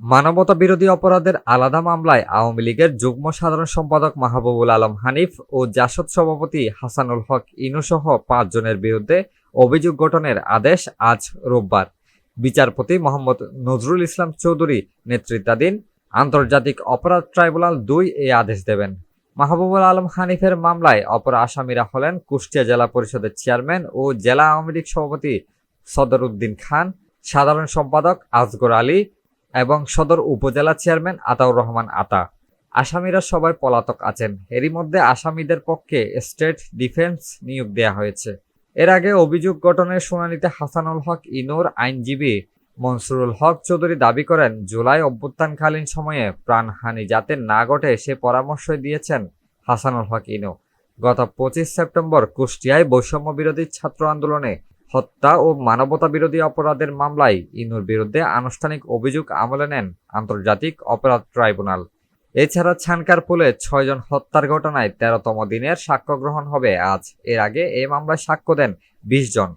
মানবতা বিরোধী অপরাধের আলাদা মামলায় আওয়ামী লীগের যুগ্ম সাধারণ সম্পাদক মাহবুবুল আলম হানিফ ও জাসদ সভাপতি হাসানুল হক ইনুসহ পাঁচজনের বিরুদ্ধে অভিযোগ গঠনের আদেশ আজ রোববার। বিচারপতি মোহাম্মদ নজরুল ইসলাম চৌধুরী নেতৃত্বাধীন আন্তর্জাতিক অপরাধ ট্রাইব্যুনাল দুই এই আদেশ দেবেন। মাহবুবুল আলম হানিফের মামলায় অপর আসামিরা হলেন কুষ্টিয়া জেলা পরিষদের চেয়ারম্যান ও জেলা আওয়ামী লীগ সভাপতি সদর উদ্দিন খান, সাধারণ সম্পাদক আজগর আলী এবং সদর উপজেলা চেয়ারম্যান আতাউর রহমান আতা। আসামিরা সবাই পলাতক আছেন। এরই মধ্যে আসামিদের পক্ষে স্টেট ডিফেন্স নিয়োগ দেওয়া হয়েছে। এর আগে অভিযোগ গঠনের শুনানিতে হাসানুল হক ইনোর আইনজীবী মনসুরুল হক চৌধুরী দাবি করেন, জুলাই অভ্যুত্থানকালীন সময়ে প্রাণহানি যাতে না ঘটে সে পরামর্শ দিয়েছেন হাসানুল হক ইনো। গত পঁচিশ সেপ্টেম্বর কুষ্টিয়ায় বৈষম্য বিরোধী ছাত্র আন্দোলনে হত্যা ও মানবতা বিরোধী অপরাধের মামলায় ইনুর বিরুদ্ধে আনুষ্ঠানিক অভিযোগ আমলে নেন আন্তর্জাতিক অপরাধ ট্রাইব্যুনাল। এছাড়া ছানকার পুলে ছয়জন হত্যার ঘটনায় তেরোতম দিনের সাক্ষ্য গ্রহণ হবে। আজ এর আগে এ মামলায় সাক্ষ্য দেন বিশ জন।